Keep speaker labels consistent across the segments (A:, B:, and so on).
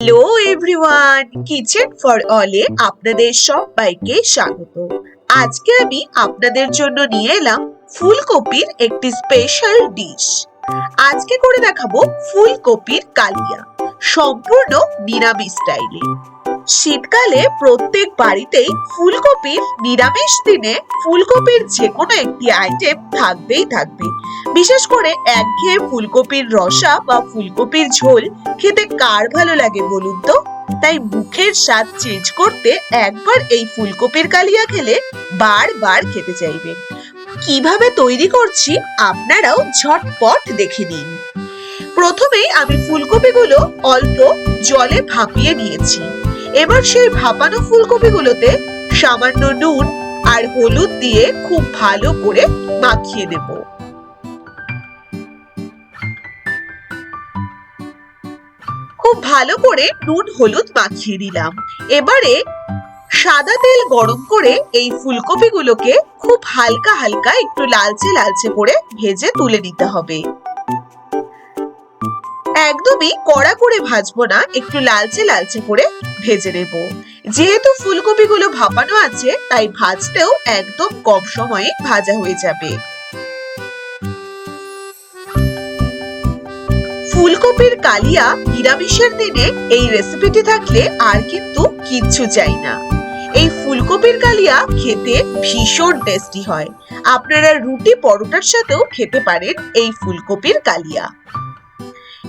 A: Hello everyone kitchen for অলে আপনাদের সবাইকে স্বাগত। আজকে আমি আপনাদের জন্য নিয়ে এলাম ফুলকপির একটি স্পেশাল ডিশ আজকে করে দেখাবো ফুলকপির কালিয়া, সম্পূর্ণ নিরামিষ স্টাইলে শীতকালে প্রত্যেক বাড়িতেই ফুলকপির নিরামিষ দিনে ফুলকপির যে কোনো একটি আইটেম থাকবেই থাকবে। বিশেষ করে একঘেয়ে ফুলকপির রসা বা ফুলকপির ঝোল খেতে কার ভালো লাগে বলুন তো? তাই মুখের স্বাদ চেঞ্জ করতে একবার এই ফুলকপির কালিয়া খেলে বারবার খেতে চাইবেন কীভাবে তৈরি করছি আপনারাও ঝটপট দেখে নিন। প্রথমেই আমি ফুলকপিগুলো অল্প জলে ভাপিয়ে নিয়েছি। এবার সেই ভাপানো ফুলকপিগুলোতে সামান্য নুন আর হলুদ দিয়ে খুব ভালো করে মাখিয়ে দেবো খুব ভালো করে নুন, হলুদ মাখিয়ে দিলাম এবারে সাদা তেল গরম করে এই ফুলকপিগুলোকে খুব হালকা হালকা একটু লালচে লালচে করে ভেজে তুলে নিতে হবে। একদমই কড়া করে ভাজবো না, একটু লালচে লালচে করে ভেজে নেব। যেহেতু ফুলকপিগুলো ভাপানো আছে, তাই ভাজতেও একদম কম সময়ে ভাজা হয়ে যাবে। ফুলকপির কালিয়া নিরামিষের দিনে এই রেসিপিটি থাকলে আর কিন্তু কিচ্ছু চাই না। এই ফুলকপির কালিয়া খেতে ভীষণ টেস্টি হয়। আপনারা রুটি পরোটার সাথেও খেতে পারেন এই ফুলকপির কালিয়া।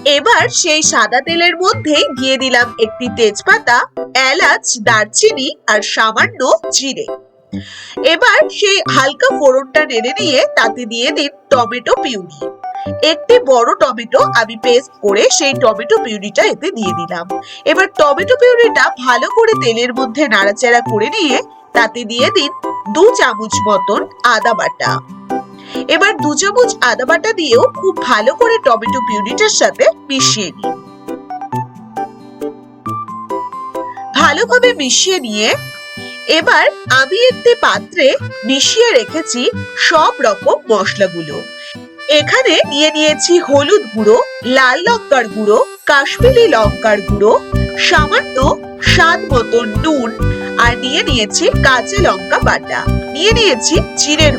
A: এবার সেই সাদা তেলের মধ্যেই দিয়ে দিলাম একটি তেজপাতা, এলাচ, দারচিনি আর সামান্য জিরে। এবার সেই হালকা ফোড়নটা নেড়ে নিয়ে তাতে দিয়ে দিন টমেটো পিউরি। একটি বড় টমেটো আমি পেস্ট করে সেই টমেটো পিউরিটা এতে দিয়ে দিলাম। এবার টমেটো পিউরিটা ভালো করে তেলের মধ্যে নাড়াচাড়া করে নিয়ে তাতে দিয়ে দিন দু চামচ মতন আদা বাটা। এবার দু চামচ আদা বাটা দিয়েও খুব ভালো করে টমেটো পিউরিটার সাথে মিশিয়ে নিন ভালোভাবে মিশিয়ে নিয়ে এবার আমি একটি পাত্রে মিশিয়ে রেখেছি সব রকম মশলাগুলো। এখানে নিয়ে নিয়েছি হলুদ গুঁড়ো, লাল লঙ্কার গুঁড়ো, কাশ্মীরি লঙ্কার গুঁড়ো, সামান্য স্বাদ মতো নুন, আর নিয়ে নিয়েছি কাঁচা লঙ্কা বাটা। নিয়ে নিয়েছি জিরের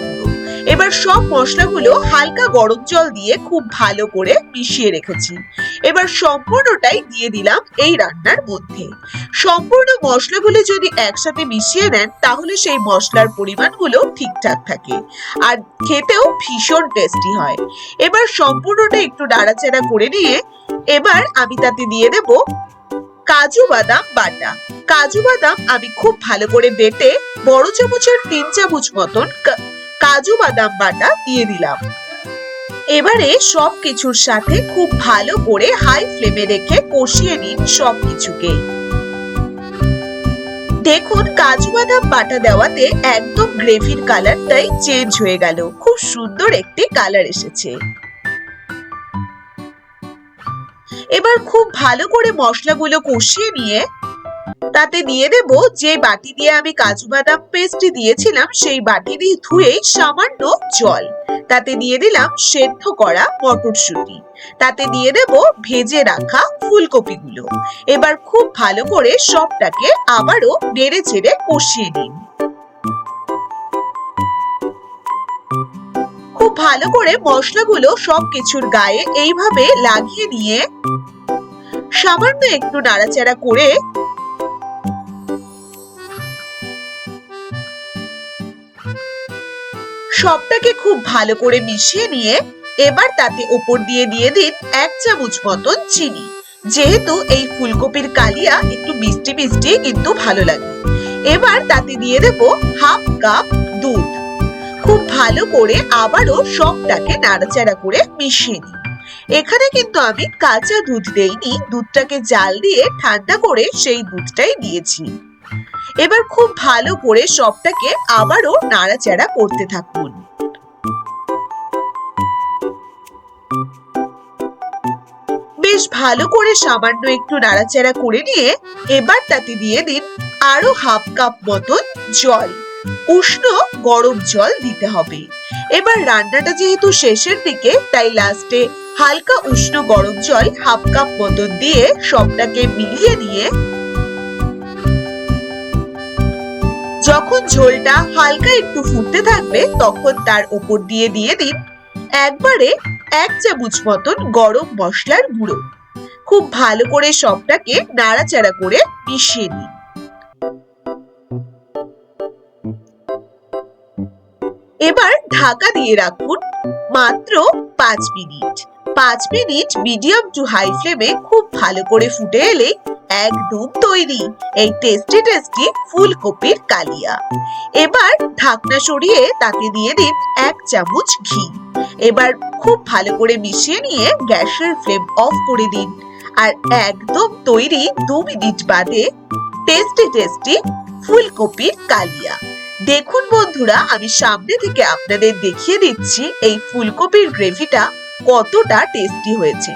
A: এবার সব মশলাগুলো হালকা গরম জল দিয়ে খুব ভালো করে মিশিয়ে রেখেছি। এবার সম্পূর্ণটাই দিয়ে দিলাম এই রান্নার মধ্যে। সম্পূর্ণ মশলাগুলো যদি একসাথে মিশিয়ে নেন, তাহলে সেই মশলার পরিমাণগুলো ঠিকঠাক থাকে আর খেতেও ভীষণ টেস্টি হয়। এবার সম্পূর্ণটা একটু নাড়াচাড়া করে নিয়ে এবার আমি তাতে দিয়ে দেব কাজু বাদাম বাটা। কাজু বাদাম আমি খুব ভালো করে বেটে বড় চামচের তিন চামচ মতন কাজু বাদাম বাটা দিয়ে দিলাম। এবারে সব কিছুর সাথে খুব ভালো করে হাই ফ্লেমে রেখে কষিয়ে নিন সব কিছুকে দেখুন, কাজু বাদাম বাটা দেওয়াতে একদম গ্রেভির কালারটাই চেঞ্জ হয়ে গেল। খুব সুন্দর একটি কালার এসেছে। এবার খুব ভালো করে মশলাগুলো কষিয়ে নিয়ে তাতে দিয়ে দেব যে বাটি দিয়ে আমি কাজু বাদাম পেস্ট দিয়েছিলাম, সেই বাটি দিয়ে ধুয়ে সামান্য জল। তাতে দিয়ে দিলাম সেদ্ধ করা মটরশুঁটি। তাতে দিয়ে দেব ভেজে রাখা ফুলকপিগুলো। এবার খুব ভালো করে সবটাকে আবারও নেড়ে চেড়ে কষিয়ে নিন। খুব ভালো করে মশলাগুলো সব কিছুর গায়ে এইভাবে লাগিয়ে নিয়ে সামান্য একটু নাড়াচাড়া করে সবটাকে খুব ভালো করে মিশিয়ে নিয়ে এবার তাতে ওপর দিয়ে দিয়ে দিন এক চামচ মতন চিনি। যেহেতু এই ফুলকপির কালিয়া একটু মিষ্টি মিষ্টি কিন্তু ভালো লাগে। এবার তাতে দিয়ে দেব হাফ কাপ দুধ। খুব ভালো করে আবারও সবটাকে নাড়াচাড়া করে মিশিয়ে নিই এখানে কিন্তু আমি কাঁচা দুধ দেইনি, দুধটাকে জাল দিয়ে ঠান্ডা করে সেই দুধটাই দিয়েছি। এবার খুব ভালো করে সবটাকে আবারও নাড়াচাড়া করতে থাকুন। বেশ ভালো করে সামান্য একটু নাড়াচাড়া করে নিয়ে এবার তাতে দিয়ে দিন আরও হাফ কাপ মতন জল। উষ্ণ গরম জল দিতে হবে। এবার রান্নাটা যেহেতু শেষের দিকে, তাই লাস্টে হালকা উষ্ণ গরম জল হাফ কাপ মতন দিয়ে সবটাকে মিলিয়ে নিয়ে যখন ঝোলটা হালকা একটু ফুটতে থাকবে, তখন তার ওপর দিয়ে দিয়ে দিন একবারে এক চামচ মতন গরম মশলার গুঁড়ো। খুব ভালো করে সবটাকে নাড়াচাড়া করে মিশিয়ে নিন। এবার ঢাকা দিয়ে রাখুন মাত্র পাঁচ মিনিট। পাঁচ মিনিট মিডিয়াম টু হাই ফ্লেমে খুব ভালো করে ফুটে এলে একদম তৈরি। এই টেস্টি টেস্টি ফুলকপির কালিয়া। এবার ঢাকনা সরিয়ে তাতে দিয়ে দিন এক চামচ ঘি। এবার খুব ভালো করে মিশিয়ে নিয়ে গ্যাসের ফ্লেম অফ করে দিন। আর একদম তৈরি দু মিনিট বাদে টেস্টি টেস্টি ফুলকপির কালিয়া। দেখুন বন্ধুরা, আমি সামনে থেকে আপনাদের দেখিয়ে দিচ্ছি এই ফুলকপির গ্রেভিটা কতটা টেস্টি হয়েছে।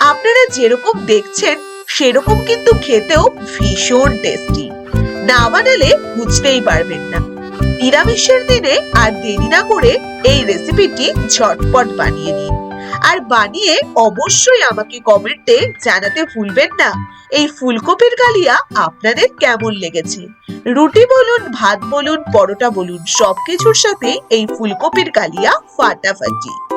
A: আপনারা যেরকম দেখছেন, সেরকম কিন্তু খেতেও ভীষণ টেস্টি না বানালে বুঝতেই পারবেন না। নিরামিষের দিনে আর দেরি না করে এই রেসিপিটি ঝটপট বানিয়ে নিন। আর বানিয়ে অবশ্যই আমাকে কমেন্টে জানাতে ভুলবেন না। এই ফুলকপির কালিয়া আপনাদের কেমন লেগেছে? রুটি বলুন, ভাত বলুন, পরোটা বলুন, সবকিছুর সাথে এই ফুলকপির কালিয়া ফাটাফাটি।